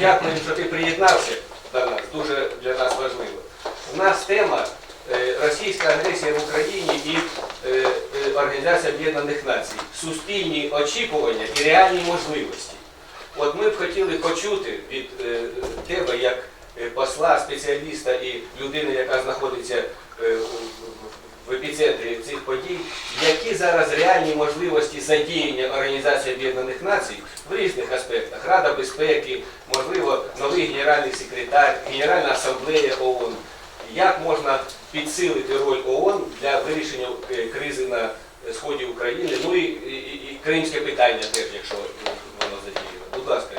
Дякую, що ти приєднався до нас, дуже для нас важливо. У нас тема е, російська агресія в Україні і е, е, Організація Об'єднаних Націй. Суспільні очікування і реальні можливості. От ми б хотіли почути від тебе, як посла, спеціаліста і людини, яка знаходиться в епіцентрі цих подій, які зараз реальні можливості задіяння Організації Об'єднаних Націй в різних аспектах Рада безпеки, можливо, новий генеральний секретар, Генеральна асамблея ООН. Як можна підсилити роль ООН для вирішення е, кризи на е, сході України? Ну і, і, і кримське питання теж, якщо воно задіяно. Будь ласка.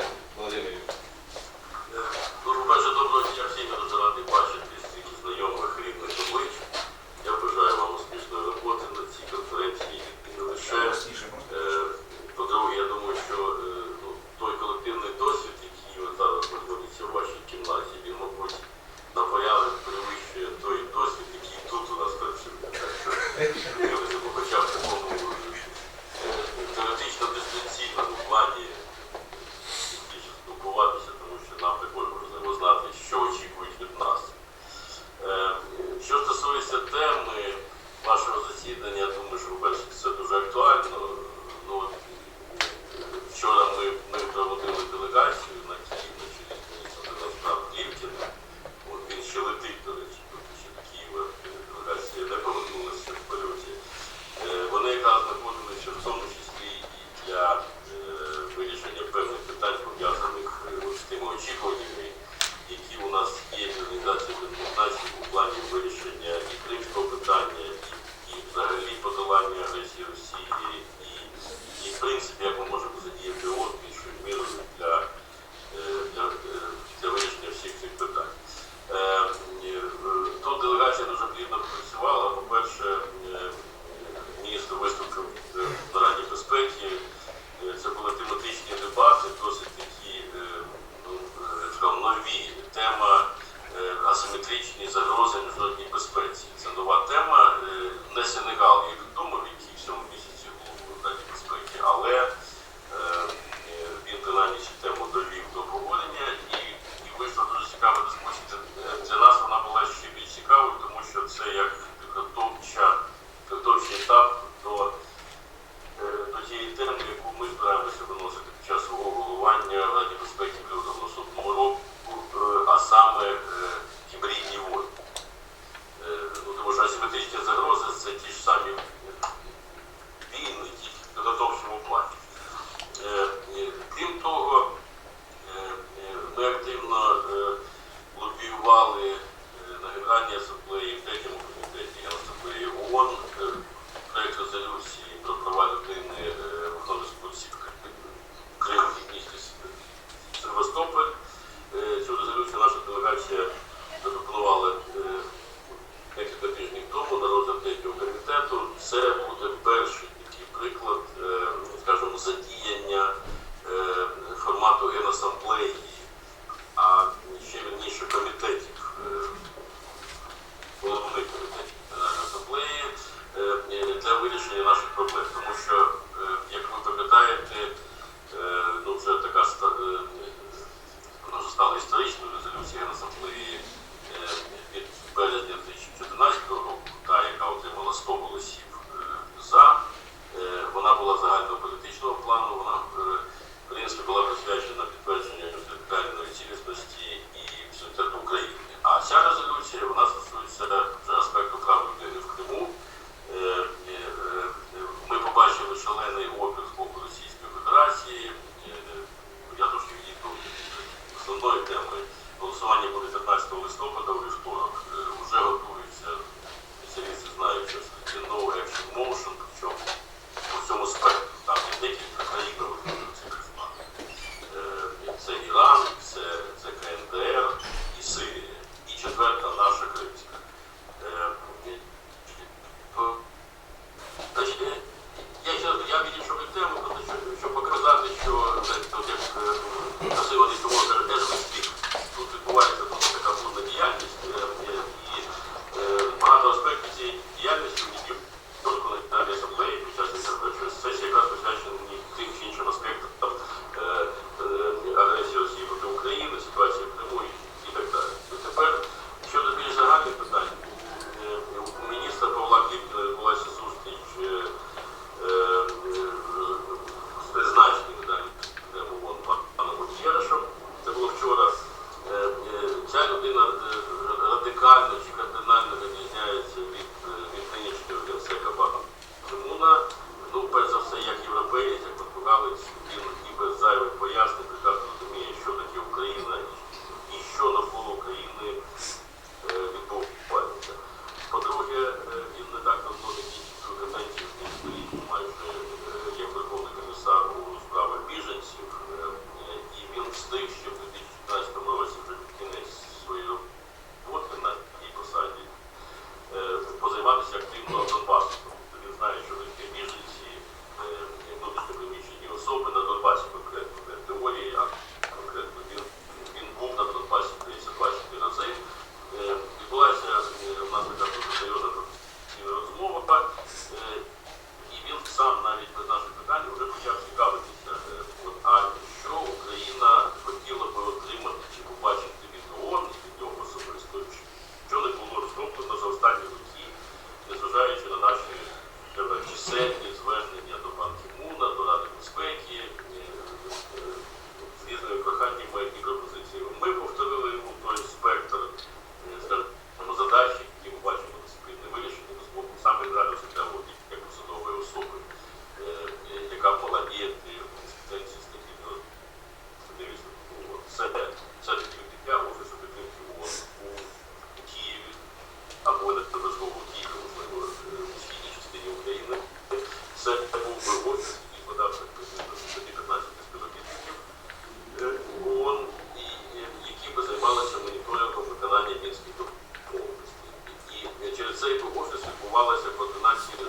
відбувалася в 11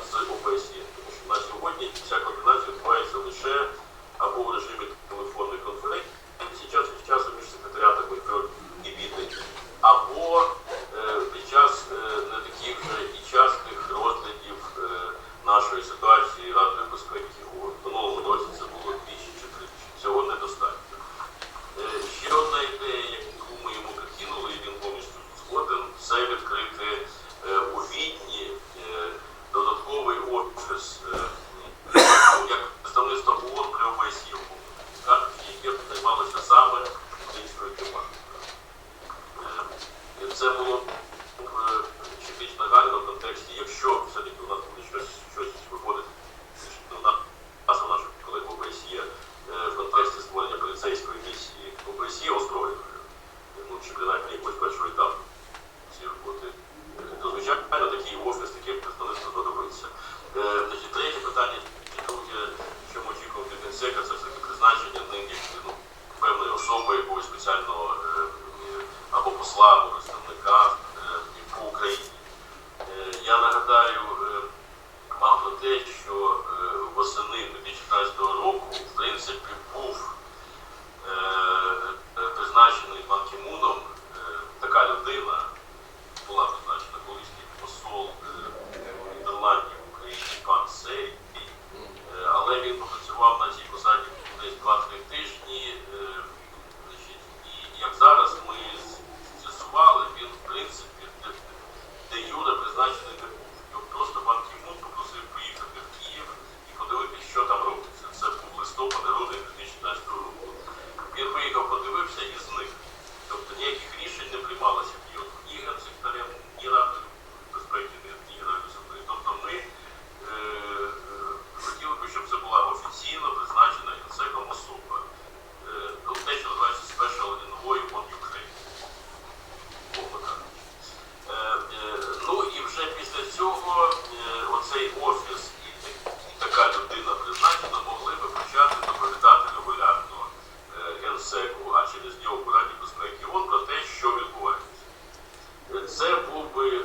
Це був би е,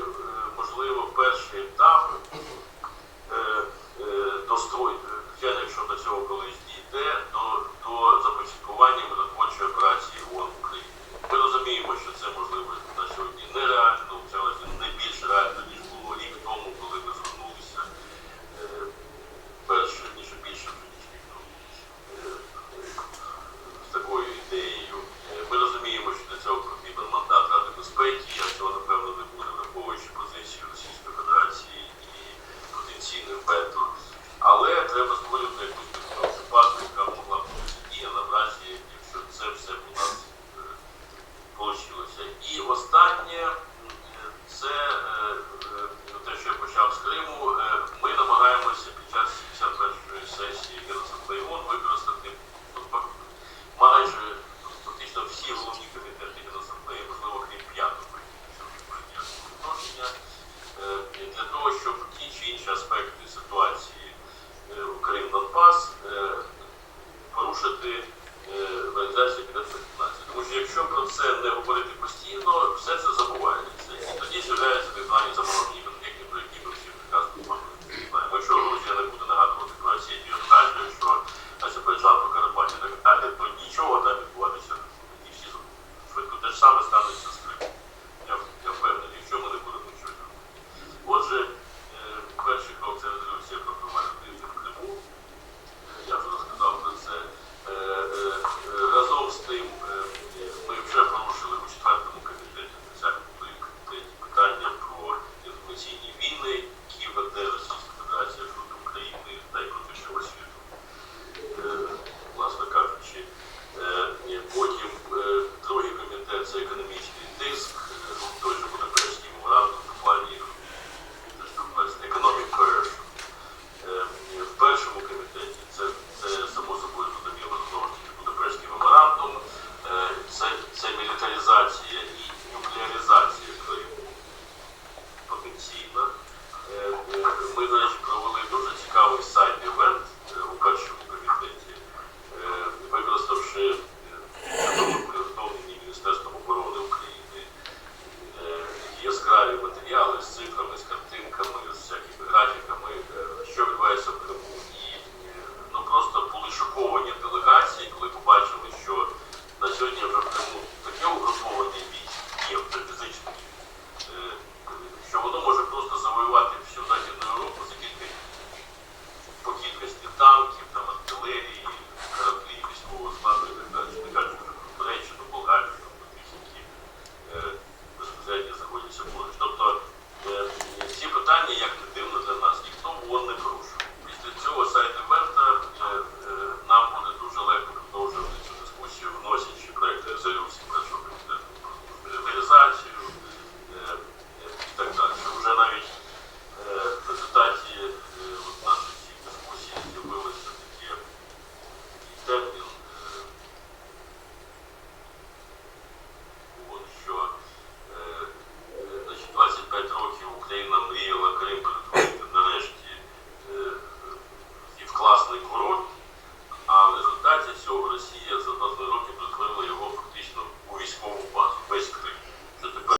можливо перший етап